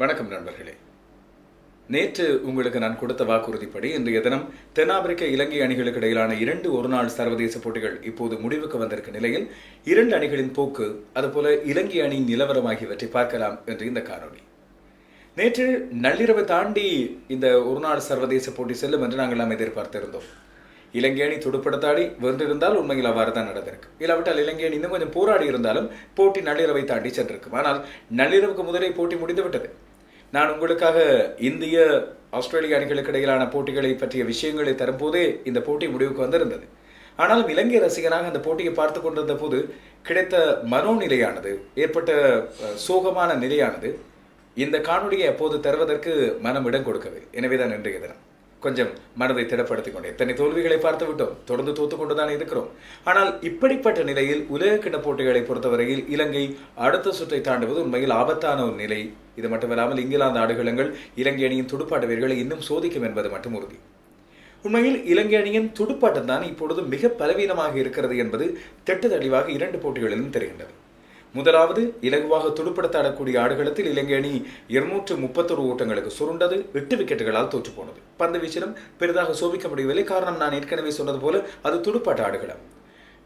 வணக்கம் நண்பர்களே. நேற்று உங்களுக்கு நான் கொடுத்த வாக்குறுதிப்படி இன்றைய தினம் தென்னாப்பிரிக்க இலங்கை அணிகளுக்கு இடையிலான இரண்டு ஒருநாள் சர்வதேச போட்டிகள் இப்போது முடிவுக்கு வந்திருக்க நிலையில் இரண்டு அணிகளின் போக்கு அதுபோல இலங்கை அணியின் நிலவரம் ஆகியவற்றை பார்க்கலாம் என்று இந்த காணொலி நேற்று நள்ளிரவை தாண்டி இந்த ஒருநாள் சர்வதேச போட்டி செல்லும் என்று நாங்கள் நாம் எதிர்பார்த்திருந்தோம். இலங்கை அணி துடுப்படுத்தாடி வென்றிருந்தால் உண்மையில் அவ்வாறு தான் நடந்திருக்கு. இல்லாவிட்டால் இலங்கை அணி இன்னும் கொஞ்சம் போராடி இருந்தாலும் போட்டி நள்ளிரவை தாண்டி சென்றிருக்கும். ஆனால் நள்ளிரவுக்கு முதலே போட்டி முடிந்துவிட்டது நான் உங்களுக்காக இந்திய ஆஸ்திரேலிய அணிகளுக்கு இடையிலான போட்டிகளை பற்றிய விஷயங்களை தரும்போதே இந்த போட்டி முடிவுக்கு வந்திருந்தது. ஆனாலும் இலங்கை ரசிகனாக அந்த போட்டியை பார்த்து கொண்டிருந்த போது கிடைத்த மனோநிலையானது ஏற்பட்ட சோகமான நிலையானது இந்த காணொலியை அப்போது தருவதற்கு மனம் இடம் கொடுக்கவில்லை. எனவேதான் இன்றைய தினம். கொஞ்சம் மனதை திடப்படுத்திக் கொண்டு எத்தனை தோல்விகளை பார்த்து விட்டோம் தொடர்ந்து தோத்து கொண்டுதான் இருக்கிறோம். ஆனால் இப்படிப்பட்ட நிலையில் உலக கிண்ண போட்டிகளை பொறுத்தவரையில் இலங்கை அடுத்த சுற்றை தாண்டுவது உண்மையில் ஆபத்தான ஒரு நிலை. இது மட்டுமல்லாமல் இங்கிலாந்து ஆடுகளங்கள் இலங்கை அணியின் துடுப்பாட்ட வீரர்களை இன்னும் சோதிக்கும் என்பது மட்டும் உறுதி. உண்மையில் இலங்கை அணியின் துடுப்பாட்டம் தான் இப்பொழுது மிக பலவீனமாக இருக்கிறது என்பது திட்ட தெளிவாக இரண்டு போட்டிகளிலும் தெரிகின்றது. முதலாவது இலகுவாக துடுப்படுத்தாடக்கூடிய ஆடுகளத்தில் இலங்கை அணி இருநூற்று முப்பத்தொரு ஓட்டங்களுக்கு சுருண்டது எட்டு விக்கெட்டுகளால் தோற்று போனது. பந்து வீச்சிலும் பெரிதாக சோபிக்க முடியவில்லை காரணம் நான் ஏற்கனவே சொன்னது போல அது துடுப்பாட்ட ஆடுகளம்.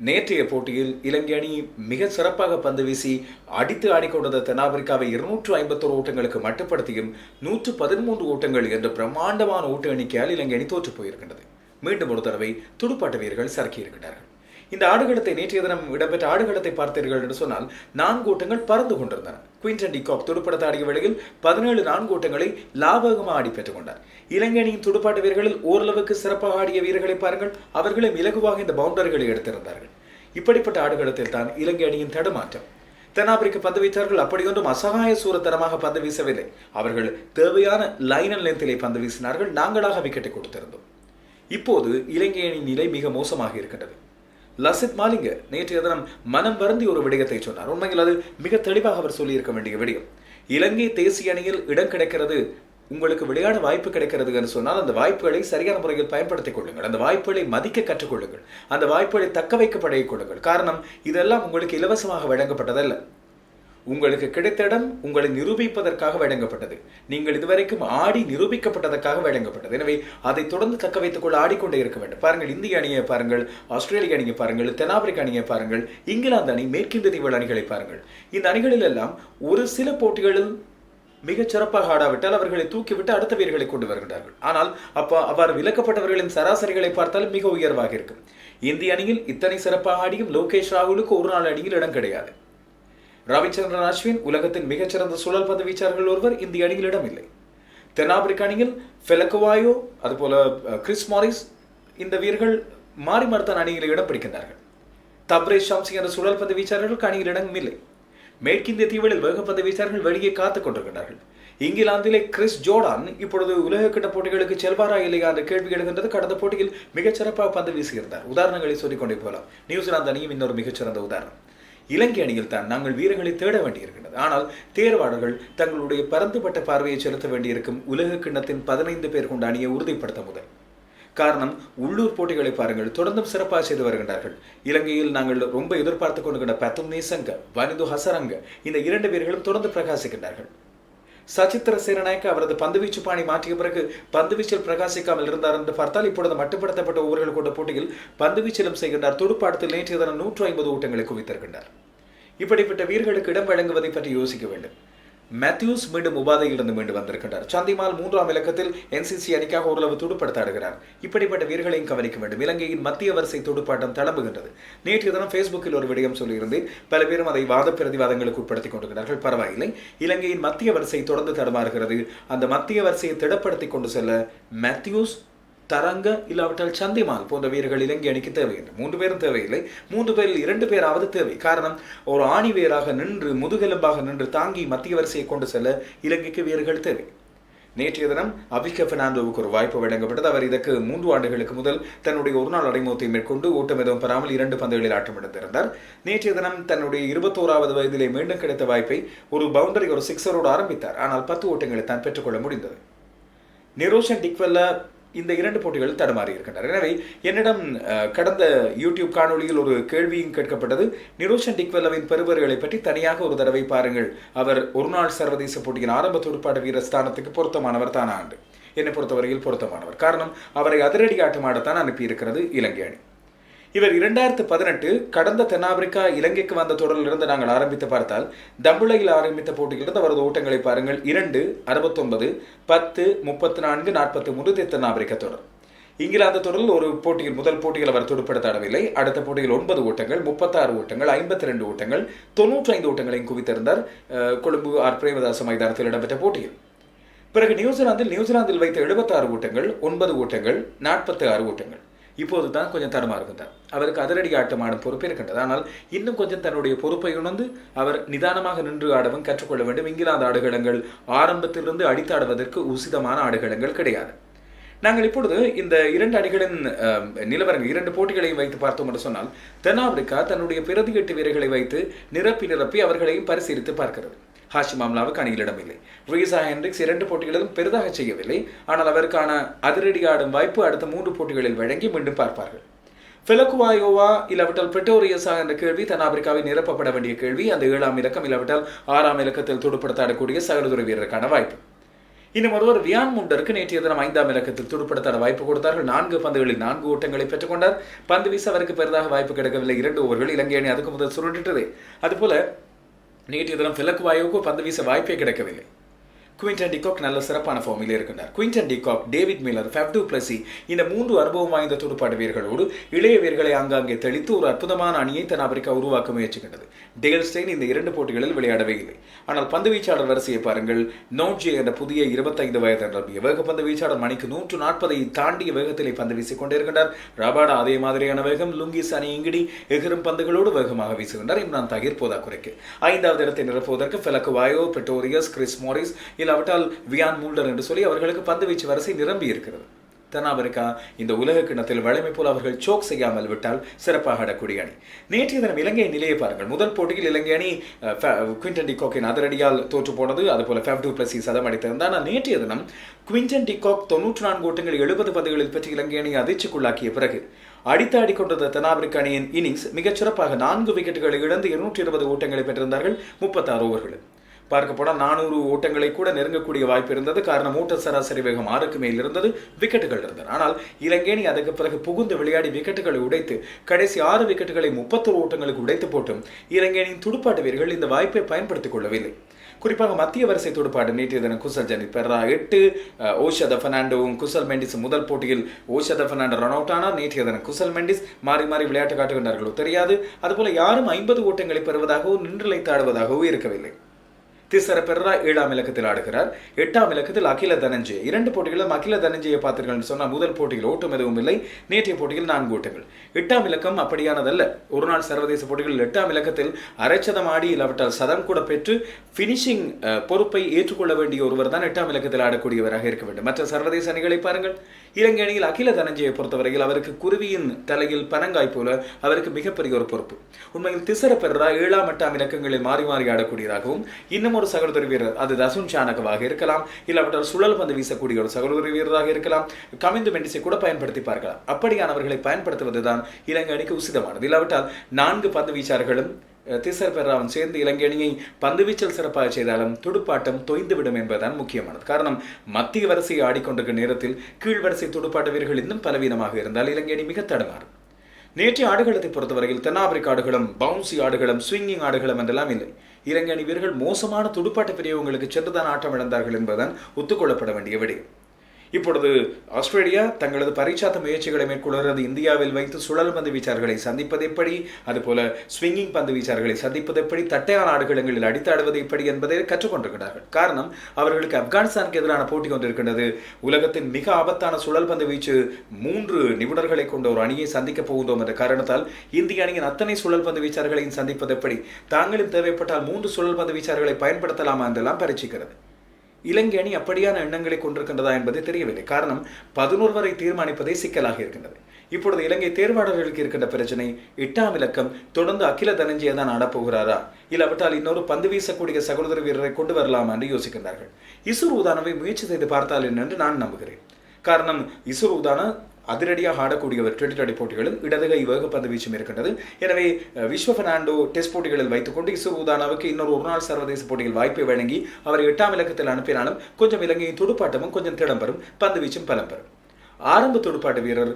நேற்றைய போட்டியில் இலங்கை அணி மிக சிறப்பாக பந்து வீசி அடித்து ஆடிக்கொண்டது தென்னாப்பிரிக்காவை இருநூற்று ஐம்பத்தோரு ஓட்டங்களுக்கு மட்டுப்படுத்தியும் நூற்று பதிமூன்று ஓட்டங்கள் என்ற பிரம்மாண்டமான ஓட்ட எண்ணிக்கையால் இலங்கை அணி தோற்று போயிருக்கின்றது. மீண்டும் ஒரு தடவை துடுப்பாட்ட வீரர்கள் சறுக்கியிருக்கின்றார்கள். இந்த ஆடுகளத்தை நேற்றைய தினம் இடம்பெற்ற ஆடுகளத்தை பார்த்தீர்கள் என்று சொன்னால் நான்கு ஓட்டங்கள் பறந்து கொண்டிருந்தன. குயின்டன் டிகாக் துடுப்படத்தை ஆடிய வேளையில் பதினேழு நான்கு ஓட்டங்களை லாபகமாக ஆடி பெற்றுக் கொண்டார். இலங்கை அணியின் துடுப்பாட்ட வீரர்களில் ஓரளவுக்கு சிறப்பாக ஆடிய வீரர்களை பாருங்கள் அவர்களும் இலகுவாக இந்த பவுண்டரிகளை எடுத்திருந்தார்கள். இப்படிப்பட்ட ஆடுகளத்தில் தான் இலங்கை அணியின் தடுமாற்றம். தென்னாப்பிரிக்க பந்து வீச்சார்கள் அப்படியொன்றும் அசகாய சூரத்தனமாக பந்து வீசவில்லை. அவர்கள் தேவையான லைன் அண்ட் லென்த்திலே பந்து வீசினார்கள். நாங்களாக விக்கெட்டை கொடுத்திருந்தோம். இப்போது இலங்கை அணியின் நிலை மிக மோசமாக இருக்கின்றது. லசித் மாலிங்க நேற்றைய தினம் மனம் வருந்தி ஒரு விடயத்தை சொன்னார். உண்மையில் அது மிக தெளிவாக அவர் சொல்லியிருக்க வேண்டிய விடயம். இலங்கை தேசிய அணியில் இடம் கிடைக்கிறது உங்களுக்கு விளையாட வாய்ப்பு கிடைக்கிறது என்று சொன்னால் அந்த வாய்ப்புகளை சரியான முறையில் பயன்படுத்திக் கொள்ளுங்கள். அந்த வாய்ப்புகளை மதிக்க கற்றுக்கொள்ளுங்கள் அந்த வாய்ப்புகளை தக்க வைக்க பழகிக் கொள்ளுங்கள். காரணம் இதெல்லாம் உங்களுக்கு இலவசமாக வழங்கப்பட்டதல்ல. உங்களுக்கு கிடைத்த இடம் உங்களை நிரூபிப்பதற்காக வழங்கப்பட்டது. நீங்கள் இதுவரைக்கும் ஆடி நிரூபிக்கப்பட்டதற்காக வழங்கப்பட்டது. எனவே அதை தொடர்ந்து தக்க வைத்துக் கொள்ள ஆடிக்கொண்டே இருக்க வேண்டும். பாருங்கள் இந்திய அணியை பாருங்கள் ஆஸ்திரேலிய அணியை பாருங்கள் தென்னாப்பிரிக்க அணியை பாருங்கள் இங்கிலாந்து அணி மேற்கிந்திய தீவு அணிகளை பாருங்கள். இந்த அணிகளில் எல்லாம் ஒரு சில போட்டிகளில் மிகச் சிறப்பாக ஆடாவிட்டால் அவர்களை தூக்கிவிட்டு அடுத்த வீரர்களை கொண்டு வருகிறார்கள். ஆனால் அப்போ அவ்வாறு விலக்கப்பட்டவர்களின் சராசரிகளை பார்த்தால் மிக உயர்வாக இருக்கும். இந்திய அணியில் இத்தனை சிறப்பாக ஆடியும் லோகேஷ் ராகுலுக்கு ஒரு நாள் அணியில் இடம் கிடையாது. ரவிச்சந்திரன் அஸ்வின் உலகத்தின் மிகச்சிறந்த சுழல் பந்து வீச்சார்கள் ஒருவர் இந்திய அணியில் இடமில்லை தென்னாப்பிரிக்க அணியில் ஃபெலக்குவாயோ அதுபோல கிறிஸ் மாரிஸ் இந்த வீரர்கள் மாறி மருத்தன் அணியில் இடம் பிடிக்கின்றார்கள். தப்ரேஷ் ஷாம்சி என்ற சுழல் பந்து வீச்சாளர்களுக்கு அணியில் இடம் இல்லை. மேற்கிந்திய தீவுகளில் வேகப்பந்து வீச்சாளர்கள் வெளியே காத்துக் கொண்டிருக்கிறார்கள் இங்கிலாந்திலே கிறிஸ் ஜோர்டான் இப்பொழுது உலக போட்டிகளுக்கு செல்வாரா இல்லையா என்ற கேள்வி எழுகின்றது. கடந்த போட்டியில் மிகச்சிறப்பாக பந்து வீசியிருந்தார். உதாரணங்களை சொல்லிக்கொண்டே போகலாம். நியூசிலாந்து அணியும் இன்னொரு மிகச்சிறந்த உதாரணம். இலங்கை அணியில் தான் நாங்கள் வீரர்களை தேட வேண்டியிருக்கிறது ஆனால் தேர்வாளர்கள் தங்களுடைய பரந்துபட்ட பார்வையை செலுத்த வேண்டியிருக்கும் உலக கிண்ணத்தின் பதினைந்து பேர் கொண்ட அணியை உறுதிப்படுத்த முதல். காரணம் உள்ளூர் போட்டிகளை பாருங்கள் தொடர்ந்தும் சிறப்பாக செய்து வருகின்றார்கள். இலங்கையில் நாங்கள் ரொம்ப எதிர்பார்த்து கொண்டிருக்கின்ற பத்தும் நேசங்க வனிது ஹசரங்க இந்த இரண்டு வீரர்களும் தொடர்ந்து பிரகாசிக்கின்றார்கள். சச்சித்திர சேரநாயக்க அவரது பந்துவீச்சு பாணி மாற்றிய பிறகு பந்துவீச்சில் பிரகாசிக்காமல் இருந்தார் என்று பார்த்தால் இப்பொழுது மட்டுப்படுத்தப்பட்ட ஓவர்கள் கொண்ட போட்டியில் பந்துவீச்சிலும் செய்கின்றார். துடுப்பாட்டத்தில் நேற்றைய தினம் நூற்று ஐம்பது ஓட்டங்களை குவித்திருக்கின்றார். இப்படிப்பட்ட வீரர்களுக்கு இடம் வழங்குவதை பற்றி யோசிக்க வேண்டும். மேத்யூஸ் மீண்டும் உபாதையிலிருந்து மீண்டு வந்திருக்கின்றார். சந்திமால் மூன்றாம் இலக்கத்தில் என்சிசி அணிக்காக ஓரளவு துடுப்படுத்த ஆடுகிறார் இப்படிப்பட்ட வீரர்களையும் கவனிக்க வேண்டும். இலங்கையின் மத்திய வரிசை துடுப்பாட்டம் தளம்புகின்றது. நேற்று தினம் ஃபேஸ்புக்கில் ஒரு விடயம் சொல்லியிருந்தேன். பல பேரும் அதை வாத பிரதிவாதங்களுக்கு உட்படுத்திக் கொண்டிருக்கிறார்கள். பரவாயில்லை. இலங்கையின் மத்திய வரிசை தொடர்ந்து தடுமாறுகிறது. அந்த மத்திய வரிசையை திடப்படுத்தி கொண்டு செல்ல மேத்யூஸ் தரங்க இல்லாவிட்டால் சந்திமால் போன்ற வீரர்கள் இலங்கை அணிக்கு தேவையில்லை. மூன்று பேரும் தேவையில்லை. மூன்று பேரில் இரண்டு பேராவது தேவை. காரணம் ஒரு ஆணி வேராக நின்று முதுகெலும்பாக நின்று தாங்கி மத்திய வரிசையை கொண்டு செல்ல இலங்கைக்கு வீரர்கள் தேவை. நேற்றைய தினம் அபிக பெர்னாண்டோவுக்கு ஒரு வாய்ப்பு வழங்கப்பட்டது. அவர் இதற்கு மூன்று ஆண்டுகளுக்கு முதல் தன்னுடைய ஒருநாள் அடைமுகத்தை மேற்கொண்டு ஓட்டம் எதுவும் பெறாமல் இரண்டு பந்துகளில் ஆட்டமிழந்திருந்தார் நேற்றைய தினம் தன்னுடைய இருபத்தோராவது வயதிலே மீண்டும் கிடைத்த வாய்ப்பை ஒரு பவுண்டரி ஒரு சிக்ஸரோடு ஆரம்பித்தார். ஆனால் பத்து ஓட்டங்களை தான் பெற்றுக்கொள்ள முடிந்தது. நிரோஷன் டிக்வெல்ல இந்த இரண்டு போட்டிகள் தடுமாறி இருக்கின்றன. எனவே என்னிடம் கடந்த யூடியூப் காணொளியில் ஒரு கேள்வியும் கேட்கப்பட்டது. நிரோஷன் டிக்வெல்லவின் பெறுவர்களை பற்றி தனியாக ஒரு தடவை பாருங்கள். அவர் ஒருநாள் சர்வதேச போட்டியின் ஆரம்ப துடுப்பாட்ட வீரர் ஸ்தானத்துக்கு பொருத்தமானவர் தான் ஆண்டு என்னை பொறுத்தவரையில் பொருத்தமானவர். காரணம் அவரை அதிரடி ஆட்டமாடத்தான் அனுப்பியிருக்கிறது இலங்கை அணி. இவர் இரண்டாயிரத்து பதினெட்டு கடந்த தென்னாப்பிரிக்கா இலங்கைக்கு வந்த தொடரிலிருந்து நாங்கள் ஆரம்பித்து பார்த்தால் தம்புளையில் ஆரம்பித்த போட்டியிலிருந்து அவரது ஓட்டங்களை பாருங்கள். இரண்டு அறுபத்தொன்பது பத்து முப்பத்தி நான்கு நாற்பத்தி மூன்று தென்னாப்பிரிக்க தொடர். இங்கிலாந்து தொடரில் ஒரு போட்டியில் முதல் போட்டியில் அவர் துடுப்படுத்தாடவில்லை. அடுத்த போட்டியில் ஒன்பது ஓட்டங்கள் முப்பத்தாறு ஓட்டங்கள் ஐம்பத்தி ரெண்டு ஓட்டங்கள் தொன்னூற்றி ஐந்து ஓட்டங்களையும் குவித்திருந்தார் கொழும்பு ஆர். பிரேமதாச மைதானத்தில் இடம்பெற்ற போட்டியில். பிறகு நியூசிலாந்தில் நியூசிலாந்தில் வைத்த 76 ஓட்டங்கள் ஒன்பது ஓட்டங்கள் நாற்பத்தி ஆறு ஓட்டங்கள். இப்போது தான் கொஞ்சம் தடுமாறுகின்றார் அவருக்கு அதிரடி ஆட்டம் ஆடும் பொறுப்பு இருக்கின்றது. ஆனால் இன்னும் கொஞ்சம் தன்னுடைய பொறுப்பை உணர்ந்து அவர் நிதானமாக நின்று ஆடவும் கற்றுக்கொள்ள வேண்டும். இங்கிலாந்து ஆடுகளங்கள் ஆரம்பத்திலிருந்து அடித்தாடுவதற்கு உசிதமான ஆடுகளங்கள் கிடையாது. நாங்கள் இப்பொழுது இந்த இரண்டு அணிகளின் அஹ், நிலவரங்கள் இரண்டு போட்டிகளையும் வைத்து பார்த்தோம் என்று சொன்னால் தென்னாப்பிரிக்கா தன்னுடைய பிரதி எட்டு வீரர்களை வைத்து நிரப்பி நிரப்பி அவர்களையும் பரிசீலித்து பார்க்கிறது. ஹாஷிம் அம்லாவுக்கு அணியில் இல்லை ரீசா ஹென்ரிக்ஸ் இரண்டு போட்டிகளிலும் பெரிதாக செய்யவில்லை. ஆனால் அவருக்கான அதிரடி ஆடும் வாய்ப்பு அடுத்த மூன்று போட்டிகளில் வழங்கி மீண்டும் பார்ப்பார்கள். பெலகுவாயோவா இல்லாவிட்டால் பிரிட்டோரியஸா என்ற கேள்வி தென்னாப்பிரிக்காவில் நிரப்பப்பட வேண்டிய கேள்வி. அந்த ஏழாம் இலக்கம் இல்லாவிட்டால் ஆறாம் இலக்கத்தில் துடுப்படுத்தாடக்கூடிய சகலதுறை வீரருக்கான வாய்ப்பு. இன்னும் ஒருவர் வியான் முண்டருக்கு நேற்றைய தினம் ஐந்தாம் இலக்கத்தில் துடுப்படுத்தாட வாய்ப்பு கொடுத்தார்கள். நான்கு பந்துகளில் நான்கு ஓட்டங்களை பெற்றுக்கொண்டார். பந்து வீச அவருக்கு பெரிதாக வாய்ப்பு கிடைக்கவில்லை. இரண்டு ஓவர்கள் இலங்கை அணி அதுக்கு முதல் சுருண்டிட்டது. அதுபோல நேற்றைய தினம் பிலக்குவாயோவுக்கு பந்து வீச வாய்ப்பே கிடைக்கவில்லை. குவிண்டன் டிகாக் நல்ல சிறப்பான ஃபார்மில் இருக்கின்றார். Quinton de Kock David Miller Faf du Plessis இந்த மூன்று அனுபவம் வாய்ந்த துடுப்பாட்ட வீரர்களோடு இளைய வீரர்களை ஆங்காங்கே தெளித்து ஒரு அற்புதமான அணியை தென்னாப்பிரிக்கா உருவாக்க முயற்சிக்கின்றது. டேல் ஸ்டெயின் இந்த இரண்டு போட்டிகளில் விளையாடவே இல்லை. ஆனால் பந்து வீச்சாளர் வரிசையை பாருங்கள். நோட்ஜி என்ற புதிய இருபத்தைந்து வயது நிரம்பிய வேக பந்து வீச்சாளர் மணிக்கு நூற்று நாற்பதை தாண்டிய வேகத்திலே பந்து வீசிக் கொண்டிருக்கின்றார் ரபாடா அதே மாதிரியான வேகம் லுங்கிஸ் அணி இங்கிடி எகிரும் பந்துகளோடு வேகமாக வீசுகின்றார். இம்ரான் தாகிர் போதாக்குறைக்கு. ஐந்தாவது இடத்தை நிரப்புவதற்கு Phehlukwayo Pretorius Chris Morris இல்லாவிட்டால் வியான் மூல்டர் என்று சொல்லி அவர்களுக்கு பந்து வீச்சு வரிசை நிரம்பி இருக்கிறது. தென்னாப்பிரிக்கா இந்த உலக கிண்ணத்தில் வலிமை போல் அவர்கள் சோக் செய்யாமல் விட்டால் சிறப்பாக ஆடக்கூடிய அணி. நேற்றைய தினம் இலங்கை நிலையை பாருங்கள். முதல் போட்டியில் இலங்கை அணி குவிண்டன் டிகாக்கின் அதிரடியால் தோற்று போனது. அதுபோல ஃபேவ் டூ பிளஸ் சதம் அடித்திருந்தார். ஆனால் நேற்றைய தினம் குவிண்டன் டிகாக் தொன்னூற்றி நான்கு ஓட்டங்கள் எழுபது பந்துகளில் பெற்று இலங்கை அணி அதிர்ச்சிக்குள்ளாக்கிய பிறகு அடித்து கொண்டிருந்த தென்னாப்பிரிக்க அணியின் இன்னிங்ஸ் மிகச்சிறப்பாக நான்கு விக்கெட்டுகளை இழந்து இருநூற்றி இருபது ஓட்டங்களை பெற்றிருந்தார்கள் முப்பத்தாறு ஓவர்களில். பார்க்க போனால் நானூறு ஓட்டங்களை கூட நெருங்கக்கூடிய வாய்ப்பு இருந்தது. காரணம் ஓட்ட சராசரி வேகம் ஆறுக்கு மேல் இருந்தது. விக்கெட்டுகள் இருந்தது ஆனால் இலங்கை அதுக்கு பிறகு புகுந்து விளையாடி விக்கெட்டுகளை உடைத்து கடைசி ஆறு விக்கெட்டுகளை முப்பத்தொரு ஓட்டங்களுக்கு உடைத்து போட்டும் இலங்கை துடுப்பாட்டு வீரர்கள் இந்த வாய்ப்பை பயன்படுத்திக் கொள்ளவில்லை. குறிப்பாக மத்திய வரிசை துடுப்பாடு நேற்றைய தினம் குசல் ஜனித் பெர்ரா எட்டு ஓஷத பெர்னாண்டோவும் குசல் மெண்டிஸ் முதல் போட்டியில் ஓஷத பெர்னாண்டோ ரன் அவுட் ஆனார் நேற்றைய தினம் குசல் மெண்டிஸ் மாறி மாறி விளையாட்டு காட்டுகின்றார்களோ தெரியாது. அதுபோல யாரும் ஐம்பது ஓட்டங்களை பெறுவதாகவோ நின்றுழைத்து தாடுவதாகவோ இருக்கவில்லை. திசர பெர்ரா ஏழாம் இலக்கத்தில் ஆடுகிறார். எட்டாம் இலக்கத்தில் அகில தனஞ்சய இரண்டு போட்டிகளும் அகில தனஞ்சய பார்த்தீர்கள் சொன்னால் முதல் போட்டியில் ஓட்டம் எதுவும் இல்லை. நேற்றைய போட்டியில் நான்கு ஓட்டங்கள். எட்டாம் இலக்கம் அப்படியானதல்ல. ஒரு நாள் சர்வதேச போட்டிகளில் எட்டாம் இலக்கத்தில் அரைச்சதம் ஆடி இல்லாவிட்டால் சதம் கூட பெற்று ஃபினிஷிங் பொறுப்பை ஏற்றுக்கொள்ள வேண்டிய ஒருவர் தான் எட்டாம் இலக்கத்தில் ஆடக்கூடியவராக இருக்க வேண்டும். மற்ற சர்வதேச அணிகளை பாருங்கள். இலங்கை அணியில் அகில தனஞ்சயை பொறுத்தவரையில் அவருக்கு குருவியின் தலையில் பனங்காய் போல அவருக்கு மிகப்பெரிய ஒரு பொறுப்பு. உண்மையில் திசர பெர்ரா ஏழாம் எட்டாம் இலக்கங்களில் மாறி மாறி ஆடக்கூடியதாகவும் இன்னும் ஒரு சகோதரி வீரர் அது தசுன் சானகவாக இருக்கலாம் இல்லாவிட்டால் சுழல் பந்து வீசக்கூடிய ஒரு சகோதரி வீரராக இருக்கலாம் கமிந்து மெண்டிஸை கூட பயன்படுத்தி பார்க்கலாம். அப்படியானவர்களை பயன்படுத்துவதுதான் இலங்கை அணிக்கு உசிதமானது. இல்லாவிட்டால் நான்கு பந்து வீச்சார்களும் திசர் பெர்ராவும் சேர்ந்து இலங்கை அணியை பந்துவீச்சல் சிறப்பாக செய்தாலும் துடுப்பாட்டம் தொய்ந்துவிடும் என்பதுதான் முக்கியமானது. காரணம் மத்திய வரிசையை ஆடிக்கொண்டிருக்கிற நேரத்தில் கீழ் வரிசை துடுப்பாட்ட வீரர்கள் இன்னும் பலவீனமாக இருந்தால் இலங்கை அணி மிக தடுமாறும். நேற்றைய ஆடுகளத்தை பொறுத்தவரையில் தென்னாப்பிரிக்க ஆடுகளும் பவுன்சி ஆடுகளும் ஸ்விங்கிங் ஆடுகளும் என்றெல்லாம் இல்லை. இலங்கை அணி வீரர்கள் மோசமான துடுப்பாட்ட பிரிவுகளுக்கு சென்றுதான் ஆட்டம் இழந்தார்கள் என்பதுதான் ஒத்துக்கொள்ளப்பட வேண்டிய விடயம் இப்பொழுது ஆஸ்திரேலியா தங்களது பரிச்சாத்த முயற்சிகளை மேற்கொள்கிறது. இந்தியாவில் வைத்து சுழல் பந்து வீச்சார்களை சந்திப்பது எப்படி? அதுபோல ஸ்விங்கிங் பந்து வீச்சார்களை சந்திப்பது எப்படி? தட்டையான ஆடுகளங்களில் அடித்தாடுவது எப்படி என்பதை கற்றுக்கொண்டிருக்கிறார்கள் காரணம் அவர்களுக்கு ஆப்கானிஸ்தானுக்கு எதிரான போட்டி கொண்டிருக்கின்றது. உலகத்தின் மிக ஆபத்தான சுழல் பந்து வீச்சு மூன்று நிபுணர்களை கொண்ட ஒரு அணியை சந்திக்க போகின்றோம் என்ற காரணத்தால் இந்திய அணியின் அத்தனை சுழல் பந்து வீச்சார்களையும் சந்திப்பது எப்படி? தாங்களும் தேவைப்பட்டால் மூன்று சுழல் பந்து வீச்சார்களை பயன்படுத்தலாமா என்றெல்லாம் பரீட்சிக்கிறது. இலங்கை அணி அப்படியான எண்ணங்களை கொண்டிருக்கின்றதா என்பது தெரியவில்லை. காரணம் பதினோரு வரை தீர்மானிப்பதே சிக்கலாக இருக்கின்றது. இப்பொழுது இலங்கை தேர்வாளர்களுக்கு இருக்கின்ற பிரச்சனை எட்டாம் இலக்கம் தொடர்ந்து அகில தனஞ்சியை தான் ஆடப்போகிறாரா? இல்லாவிட்டால் இன்னொரு பந்து வீசக்கூடிய சகோதர வீரரை கொண்டு வரலாமா என்று யோசிக்கின்றார்கள். இசுர் உதானவை முயற்சி செய்து பார்த்தால் என்னென்று நான் நம்புகிறேன். காரணம் இசுரு உதான அதிரடியாக ஆடக்கூடியவர் டுவெண்டி டுவெண்டி போட்டிகளில் இடதுகை வேகப்பந்து வீச்சும் இருக்கின்றது. எனவே விஸ்வ பெர்னாண்டோ டெஸ்ட் போட்டிகளில் வைத்துக்கொண்டு இசுரு உதானாவுக்கு இன்னொரு ஒரு நாள் சர்வதேச போட்டியில் வாய்ப்பை வழங்கி அவரை எட்டாம் இலக்கத்தில் அனுப்பினாலும் கொஞ்சம் இலங்கையின் துடுப்பாட்டமும் கொஞ்சம் திடம் பெறும் பந்து வீச்சும் பலம் பெறும். ஆரம்ப துடுப்பாட்ட வீரர்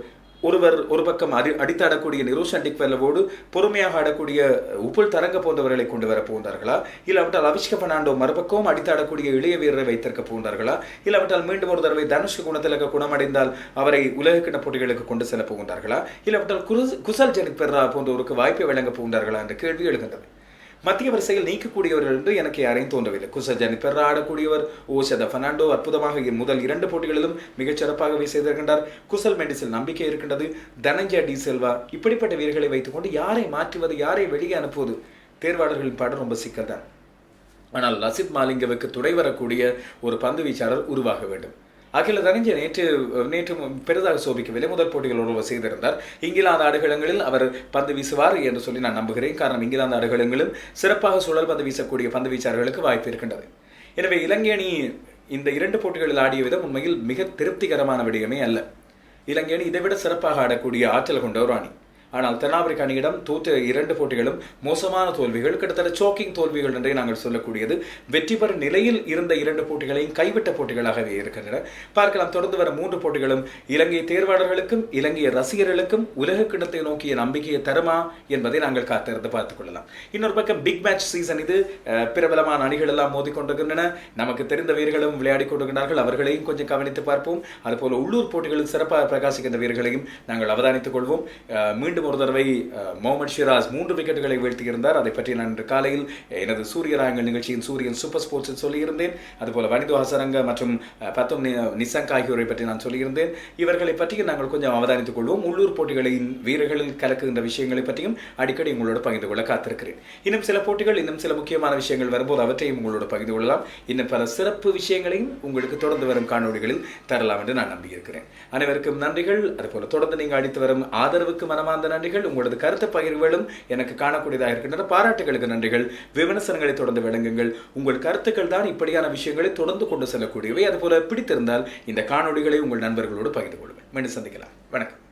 ஒருவர் ஒரு பக்கம் அடி அடித்தாடக்கூடிய நிரோஷன் டிக்வெல்லவோடு பொறுமையாக ஆடக்கூடிய உப்புல் தரங்க போன்றவர்களை கொண்டு வர போகிறார்களா இல்லாவிட்டால் அபிஷ்க பெர்னாண்டோ மறுபக்கம் அடித்தாடக்கூடிய இளைய வீரரை வைத்திருக்க போகிறார்களா இல்லாவிட்டால் மீண்டும் ஒரு தடவை தனுஷ் குணத்திலக குணமடைந்தால் அவரை உலகக்கிண போட்டிகளுக்கு கொண்டு செல்ல போகின்றார்களா? இல்லாவிட்டால் குருஸ் குசல் ஜெனிக் பெர்ரா போன்றவருக்கு வாய்ப்பை வழங்க போகின்றார்களா? என்ற கேள்வி எழுகின்றது. மத்திய வரிசையில் நீக்கக்கூடியவர்கள் என்று எனக்கு யாரையும் தோன்றவில்லை. குசஜனி பெர்ரா ஆடக்கூடியவர் ஓஷத பெர்னாண்டோ அற்புதமாக முதல் இரண்டு போட்டிகளிலும் மிகச் சிறப்பாகவே செய்திருக்கின்றார். குசல் மெண்டிஸில் நம்பிக்கை இருக்கின்றது. தனஞ்சய டி செல்வா இப்படிப்பட்ட வீரர்களை வைத்துக்கொண்டு யாரை மாற்றுவது யாரை வெளியே அனுப்புவது? தேர்வாளர்களின் பாடம் ரொம்ப சிக்கல் தான் ஆனால் லசித் மாலிங்கவுக்கு துணை வரக்கூடிய ஒரு பந்து வீச்சாளர் உருவாக வேண்டும். அகில தனஞ்ச நேற்று நேற்று பெரிதாக சோபிக்கவில்லை. முதல் போட்டிகள் ஒருவர் செய்திருந்தார். இங்கிலாந்து ஆடுகளங்களில் அவர் பந்து வீசுவார் என்று சொல்லி நான் நம்புகிறேன். காரணம் இங்கிலாந்து ஆடுகளங்களிலும் சிறப்பாக சுழல் பந்து வீசக்கூடிய பந்து வீச்சாளர்களுக்கு வாய்ப்பு இருக்கின்றது. எனவே இலங்கை அணி இந்த இரண்டு போட்டிகளில் ஆடிய விதம் உண்மையில் மிக திருப்திகரமான விடயமே அல்ல. இலங்கை அணி இதைவிட சிறப்பாக ஆடக்கூடிய ஆற்றல் கொண்ட ஒரு அணி. ஆனால் தென்னாப்பிரிக்க அணியிடம் தோற்ற இரண்டு போட்டிகளும் மோசமான தோல்விகள் கிட்டத்தட்ட சோக்கிங் தோல்விகள் என்றே நாங்கள் சொல்லக்கூடியது. வெற்றி பெறும் நிலையில் இருந்த இரண்டு போட்டிகளையும் கைவிட்ட போட்டிகளாகவே இருக்கின்றன. பார்க்கலாம் தொடர்ந்து வர மூன்று போட்டிகளும் இலங்கை தேர்வாளர்களுக்கும் இலங்கை ரசிகர்களுக்கும் உலக கிணத்தை நோக்கிய நம்பிக்கையை தருமா என்பதை நாங்கள் காத்திருந்து பார்த்துக் கொள்ளலாம். இன்னொரு பக்கம் பிக் மேட்ச் சீசன் இது. பிரபலமான அணிகள் எல்லாம் மோதிக்கொண்டிருக்கின்றன நமக்கு தெரிந்த வீரர்களும் விளையாடி கொண்டிருக்கிறார்கள் அவர்களையும் கொஞ்சம் கவனித்து பார்ப்போம். அதுபோல உள்ளூர் போட்டிகளில் சிறப்பாக பிரகாசிக்கின்ற வீரர்களையும் நாங்கள் அவதானித்துக் கொள்வோம். மீண்டும் மீண்டும் ஒரு தடவை அஹ், முகமது ஷிராஸ் மூன்று விக்கெட்டுகளை வீழ்த்தியிருந்தார். அதை பற்றி நான் இன்று காலையில் எனது சூரியராயங்கள் நிகழ்ச்சியின் சூரியன் சூப்பர் ஸ்போர்ட்ஸில் சொல்லியிருந்தேன். அதுபோல் வனிது ஹசரங்க மற்றும் பத்தம் நிசங்க் ஆகியோரை பற்றி நான் சொல்லியிருந்தேன். இவர்களை பற்றியும் நாங்கள் கொஞ்சம் அவதானித்துக் கொள்வோம். உள்ளூர் போட்டிகளின் வீரர்களில் கலக்குகின்ற விஷயங்களை பற்றியும் அடிக்கடி உங்களோடு பகிர்ந்து கொள்ள காத்திருக்கிறேன். இன்னும் சில போட்டிகள் இன்னும் சில முக்கியமான விஷயங்கள் வரும்போது அவற்றையும் உங்களோடு பகிர்ந்து கொள்ளலாம். இன்னும் பல சிறப்பு விஷயங்களையும் உங்களுக்கு தொடர்ந்து வரும் காணொலிகளில் தரலாம் என்று நான் நம்பியிருக்கிறேன். அனைவருக்கும் நன்றிகள். அதுபோல தொடர்ந்து நீங்கள் அளித்து வரும் ஆதரவுக்கு மனமார்ந்த நன்றிகள். உங்களது கருத்து பகிர்வுகளும் எனக்கு காணக்கூடியதாக இருக்கின்றன. பாராட்டுகளுக்கு நன்றிகள். விமர்சனங்களை தொடர்ந்து விளங்குங்கள். உங்கள் கருத்துக்கள் தான் இப்படியான விஷயங்களை தொடர்ந்து கொண்டு செல்லக்கூடியவை. அதுபோல பிடித்திருந்தால் இந்த காணொளிகளை உங்கள் நண்பர்களோடு பகிர்ந்து கொள்ளுங்கள். மீண்டும் சந்திக்கலாம். வணக்கம்.